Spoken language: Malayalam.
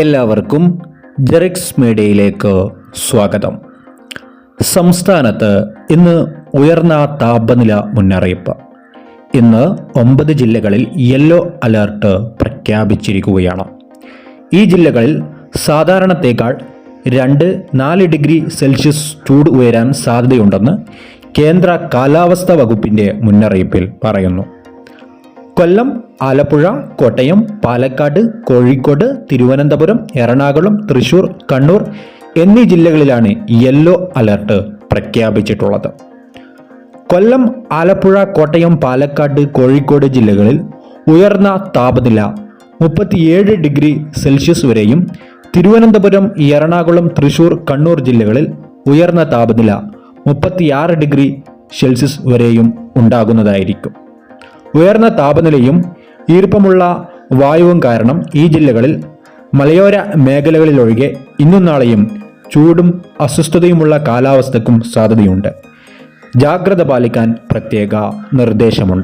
എല്ലാവർക്കും ജെറിക്സ് മീഡിയയിലേക്ക് സ്വാഗതം. സംസ്ഥാനത്ത് ഇന്ന് ഉയർന്ന താപനില മുന്നറിയിപ്പ്. ഇന്ന് ഒമ്പത് ജില്ലകളിൽ യെല്ലോ അലർട്ട് പ്രഖ്യാപിച്ചിരിക്കുകയാണ്. ഈ ജില്ലകളിൽ സാധാരണത്തേക്കാൾ രണ്ട് നാല് ഡിഗ്രി സെൽഷ്യസ് ചൂട് ഉയരാൻ സാധ്യതയുണ്ടെന്ന് കേന്ദ്ര കാലാവസ്ഥാ വകുപ്പിന്റെ മുന്നറിയിപ്പിൽ പറയുന്നു. കൊല്ലം ആലപ്പുഴ കോട്ടയം പാലക്കാട് കോഴിക്കോട് തിരുവനന്തപുരം എറണാകുളം തൃശൂർ കണ്ണൂർ എന്നീ ജില്ലകളിലാണ് യെല്ലോ അലർട്ട് പ്രഖ്യാപിച്ചിട്ടുള്ളത്. കൊല്ലം ആലപ്പുഴ കോട്ടയം പാലക്കാട് കോഴിക്കോട് ജില്ലകളിൽ ഉയർന്ന താപനില മുപ്പത്തിയേഴ് ഡിഗ്രി സെൽഷ്യസ് വരെയും തിരുവനന്തപുരം എറണാകുളം തൃശൂർ കണ്ണൂർ ജില്ലകളിൽ ഉയർന്ന താപനില മുപ്പത്തിയാറ് ഡിഗ്രി സെൽഷ്യസ് വരെയും ഉണ്ടാകുന്നതായിരിക്കും. ഉയർന്ന താപനിലയും ഈർപ്പമുള്ള വായുവും കാരണം ഈ ജില്ലകളിൽ മലയോര മേഖലകളിലൊഴികെ ഇന്നും നാളെയും ചൂടും അസ്വസ്ഥതയുമുള്ള കാലാവസ്ഥക്കും സാധ്യതയുണ്ട്. ജാഗ്രത പാലിക്കാൻ പ്രത്യേക നിർദ്ദേശമുണ്ട്.